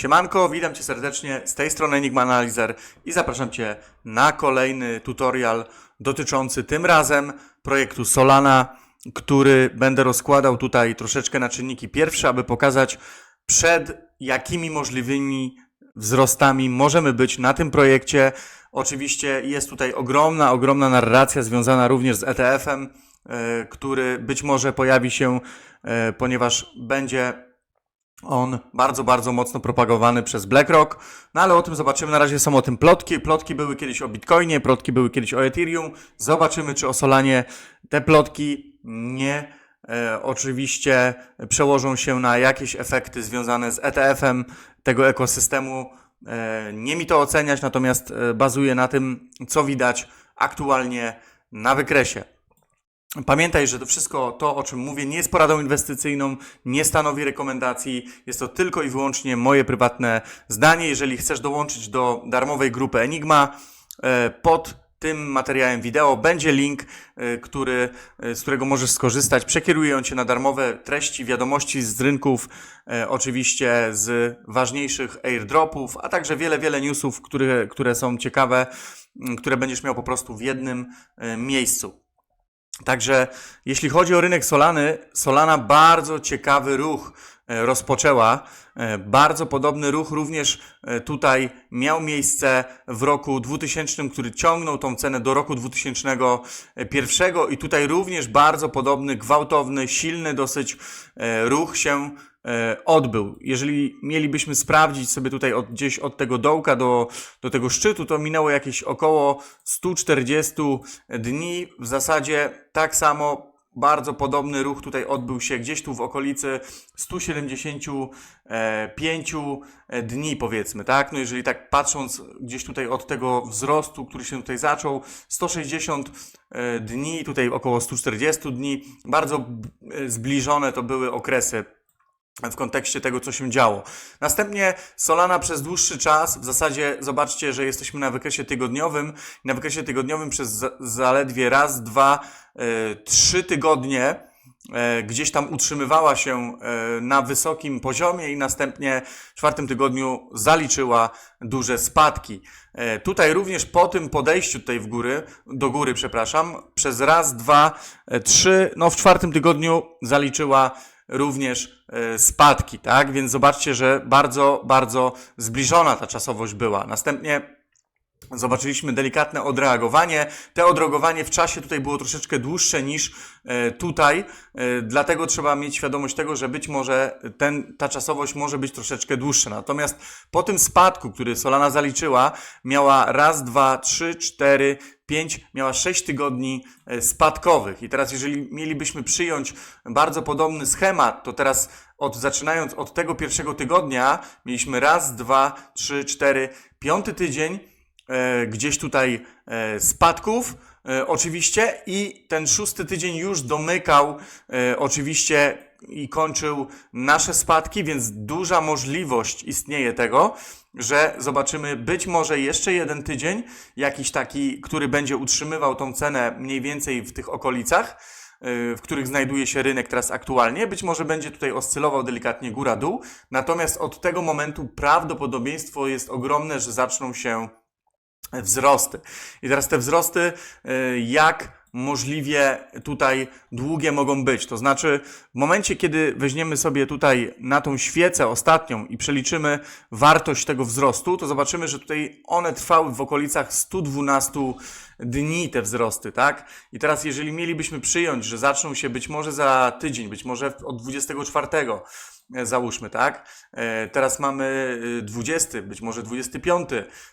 Siemanko, witam Cię serdecznie, z tej strony Enigma Analizer i zapraszam Cię na kolejny tutorial dotyczący tym razem projektu Solana, który będę rozkładał tutaj troszeczkę na czynniki pierwsze, aby pokazać przed jakimi możliwymi wzrostami możemy być na tym projekcie. Oczywiście jest tutaj ogromna, ogromna narracja związana również z ETF-em, e, który być może pojawi się, e, ponieważ będzie on bardzo, bardzo mocno propagowany przez BlackRock, no ale o tym zobaczymy. Na razie są o tym plotki. Plotki były kiedyś o Bitcoinie, plotki były kiedyś o Ethereum. Zobaczymy, czy o Solanie te plotki nie e, oczywiście przełożą się na jakieś efekty związane z ETF-em tego ekosystemu. E, nie mi to oceniać, natomiast e, bazuję na tym, co widać aktualnie na wykresie. Pamiętaj, że to wszystko to, o czym mówię, nie jest poradą inwestycyjną, nie stanowi rekomendacji. Jest to tylko i wyłącznie moje prywatne zdanie. Jeżeli chcesz dołączyć do darmowej grupy Enigma, e, pod tym materiałem wideo będzie link, e, który, e, z którego możesz skorzystać. Przekieruję cię na darmowe treści, wiadomości z rynków, oczywiście z ważniejszych airdropów, a także wiele, wiele newsów, które, które są ciekawe, które będziesz miał po prostu w jednym miejscu. Także jeśli chodzi o rynek Solany, Solana bardzo ciekawy ruch e, rozpoczęła. E, Bardzo podobny ruch również e, tutaj miał miejsce w roku 2000, który ciągnął tą cenę do roku 2001 i tutaj również bardzo podobny, gwałtowny, silny dosyć ruch się odbył. Jeżeli mielibyśmy sprawdzić sobie tutaj od, gdzieś od tego dołka do, do tego szczytu, to minęło jakieś około 140 dni. W zasadzie tak samo bardzo podobny ruch tutaj odbył się gdzieś tu w okolicy 175 dni, powiedzmy, tak? No jeżeli tak patrząc gdzieś tutaj od tego wzrostu, który się tutaj zaczął, 160 e, dni, tutaj około 140 dni, bardzo e, zbliżone to były okresy w kontekście tego, co się działo. Następnie Solana przez dłuższy czas, w zasadzie zobaczcie, że jesteśmy na wykresie tygodniowym. Na wykresie tygodniowym przez za, zaledwie raz, dwa, e, trzy tygodnie e, gdzieś tam utrzymywała się e, na wysokim poziomie i następnie w czwartym tygodniu zaliczyła duże spadki. Tutaj również po tym podejściu tutaj w góry, do góry, przepraszam, przez raz, dwa, trzy, no w czwartym tygodniu zaliczyła również spadki, tak? Więc zobaczcie, że bardzo, bardzo zbliżona ta czasowość była. Następnie Zobaczyliśmy delikatne odreagowanie. Te odreagowanie w czasie tutaj było troszeczkę dłuższe niż e, tutaj, e, dlatego trzeba mieć świadomość tego, że być może ten, ta czasowość może być troszeczkę dłuższa. Natomiast po tym spadku, który Solana zaliczyła, miała raz, dwa, trzy, cztery, pięć, miała sześć tygodni e, spadkowych. I teraz, jeżeli mielibyśmy przyjąć bardzo podobny schemat, to teraz od, zaczynając od tego pierwszego tygodnia, mieliśmy raz, dwa, trzy, cztery, piąty tydzień, e, gdzieś tutaj e, spadków, oczywiście, i ten szósty tydzień już domykał e, oczywiście i kończył nasze spadki, więc duża możliwość istnieje tego, że zobaczymy być może jeszcze jeden tydzień, jakiś taki, który będzie utrzymywał tą cenę mniej więcej w tych okolicach y, w których znajduje się rynek teraz aktualnie. Być może będzie tutaj oscylował delikatnie góra-dół, natomiast od tego momentu prawdopodobieństwo jest ogromne, że zaczną się wzrosty. I teraz te wzrosty, y, jak możliwie tutaj długie mogą być. To znaczy, w momencie, kiedy weźmiemy sobie tutaj na tą świecę ostatnią i przeliczymy wartość tego wzrostu, to zobaczymy, że tutaj one trwały w okolicach 112 dni, te wzrosty, tak? I teraz, jeżeli mielibyśmy przyjąć, że zaczną się być może za tydzień, być może od 24, e, załóżmy, tak? E, Teraz mamy y, 20, być może 25,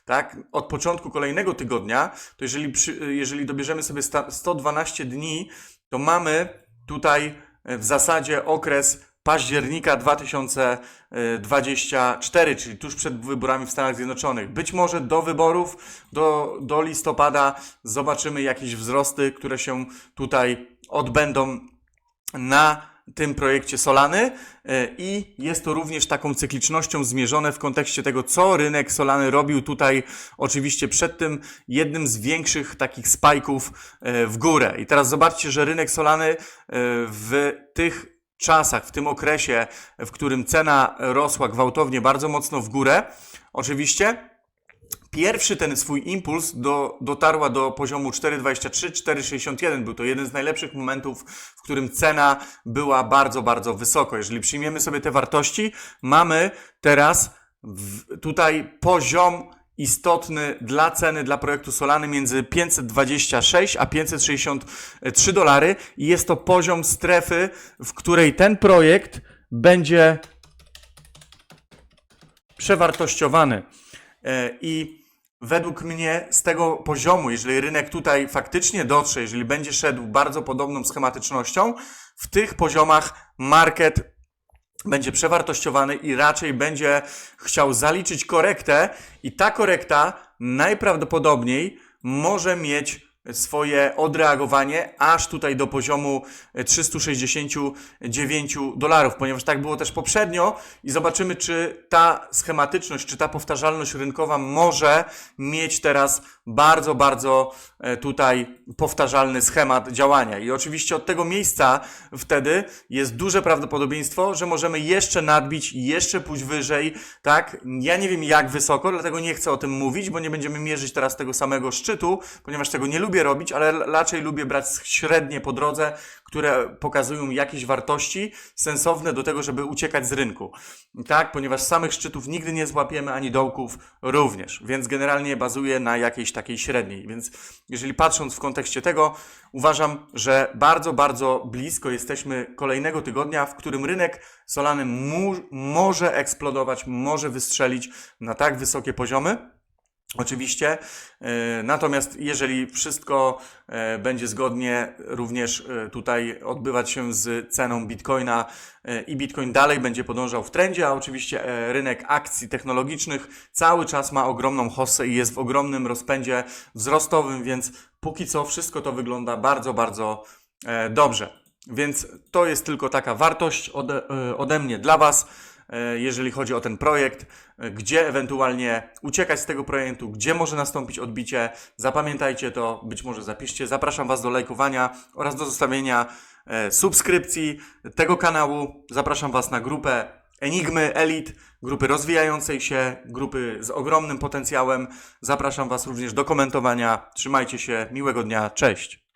tak? Od początku kolejnego tygodnia, to jeżeli, y, jeżeli dobierzemy sobie sta- 112 dni, to mamy tutaj e, w zasadzie okres października 2024, czyli tuż przed wyborami w Stanach Zjednoczonych. Być może do wyborów, do, do listopada zobaczymy jakieś wzrosty, które się tutaj odbędą na tym projekcie Solany e, i jest to również taką cyklicznością zmierzone w kontekście tego, co rynek Solany robił tutaj oczywiście przed tym jednym z większych takich spajków e, w górę. I teraz zobaczcie, że rynek Solany e, w tych czasach, w tym okresie, w którym cena rosła gwałtownie bardzo mocno w górę, oczywiście, Pierwszy ten swój impuls do, dotarła do poziomu 4,23, 4,61. Był to jeden z najlepszych momentów, w którym cena była bardzo, bardzo wysoko. Jeżeli przyjmiemy sobie te wartości, mamy teraz w, tutaj poziom istotny dla ceny, dla projektu Solany między 526 a 563 dolary i jest to poziom strefy, w której ten projekt będzie przewartościowany. E, I według mnie z tego poziomu, jeżeli rynek tutaj faktycznie dotrze, jeżeli będzie szedł bardzo podobną schematycznością, w tych poziomach market będzie przewartościowany i raczej będzie chciał zaliczyć korektę i ta korekta najprawdopodobniej może mieć swoje odreagowanie aż tutaj do poziomu 369 dolarów, ponieważ tak było też poprzednio i zobaczymy, czy ta schematyczność, czy ta powtarzalność rynkowa może mieć teraz bardzo, bardzo e, tutaj powtarzalny schemat działania. I oczywiście od tego miejsca wtedy jest duże prawdopodobieństwo, że możemy jeszcze nadbić, jeszcze pójść wyżej, tak? Ja nie wiem jak wysoko, dlatego nie chcę o tym mówić, bo nie będziemy mierzyć teraz tego samego szczytu, ponieważ tego nie lubię robić, ale raczej lubię brać średnie po drodze, które pokazują jakieś wartości sensowne do tego, żeby uciekać z rynku. Tak, ponieważ samych szczytów nigdy nie złapiemy, ani dołków również, więc generalnie bazuję na jakiejś takiej średniej. Więc jeżeli patrząc w kontekście tego, uważam, że bardzo, bardzo blisko jesteśmy kolejnego tygodnia, w którym rynek solany mu, może eksplodować, może wystrzelić na tak wysokie poziomy. Oczywiście. E, Natomiast jeżeli wszystko e, będzie zgodnie również e, tutaj odbywać się z ceną Bitcoina i Bitcoin dalej będzie podążał w trendzie, a oczywiście rynek akcji technologicznych cały czas ma ogromną hossę i jest w ogromnym rozpędzie wzrostowym, więc póki co wszystko to wygląda bardzo, bardzo dobrze. Więc to jest tylko taka wartość ode, ode mnie dla Was jeżeli chodzi o ten projekt, e, gdzie ewentualnie uciekać z tego projektu, gdzie może nastąpić odbicie. Zapamiętajcie to, być może zapiszcie. Zapraszam Was do lajkowania oraz do zostawienia e, subskrypcji tego kanału. Zapraszam Was na grupę Enigmy Elite, grupy rozwijającej się, grupy z ogromnym potencjałem. Zapraszam Was również do komentowania. Trzymajcie się, miłego dnia, cześć.